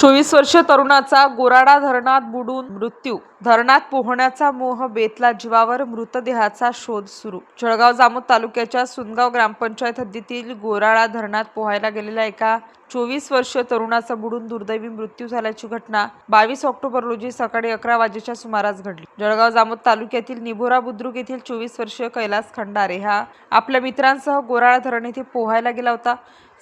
चोवीस वर्ष तरुणाचा गोराडा धरणात बुडून मृत्यू. धरणात पोहण्याचा मोह बेतला जीवावर मृतदेहाचा शोध सुरू. जळगाव जामोद तालुक्याच्या सुनगाव ग्रामपंचायत हद्दीतील गोराळा धरणात पोहायला गेलेल्या एका चोवीस वर्ष तरुणाचा बुडून दुर्दैवी मृत्यू झाल्याची घटना बावीस ऑक्टोबर रोजी सकाळी अकरा वाजेच्या सुमारास घडली. जळगाव जामोद तालुक्यातील निभोरा बुद्रुक येथील चोवीस वर्षीय कैलास खंडारे हा आपल्या मित्रांसह गोराळा धरण येथे पोहायला गेला होता.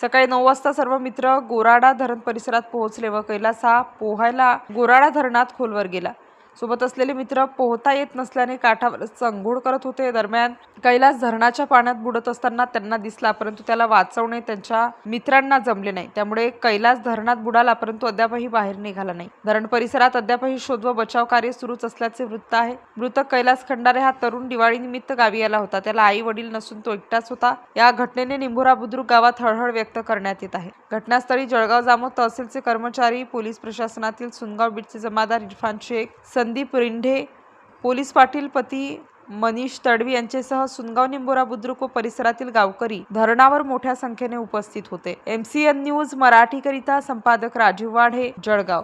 सकाळी नऊ वाजता सर्व मित्र गोराडा धरण परिसरात पोहोचले व कैलास हा पोहायला गोराडा धरणात खोलवर गेला. सोबत असलेले मित्र पोहता येत नसल्याने काठावर चंघोळ करत होते. दरम्यान कैलास धरणाच्या पाण्यात बुडत असताना त्यांना दिसला परंतु त्याला वाचवणे त्यांच्या मित्रांना जमले नाही. त्यामुळे कैलास धरणात बुडाला परंतु अद्यापही बाहेर निघाला नाही. धरण परिसरात अद्यापही शोध व बचाव कार्य सुरूच असल्याचे वृत्त आहे. मृतक कैलास खंडारे हा तरुण दिवाळीनिमित्त गावी आला होता. त्याला आई वडील नसून तो एकटाच होता. या घटनेने निंभोरा बुद्रुक गावात हळहळ व्यक्त करण्यात येत आहे. घटनास्थळी जळगाव जामोद तहसीलचे कर्मचारी पोलीस प्रशासनातील सुनगाव बीटचे जमादार इरफान शेख संदीप रिंढे पोलीस पाटील पती मनीष तडवी यांच्यासह सुनगाव निंबोरा बुद्रुक व परिसरातील गावकरी धरणावर मोठ्या संख्येने उपस्थित होते. एमसीएन न्यूज मराठीकरिता संपादक राजीव वाढे जळगाव.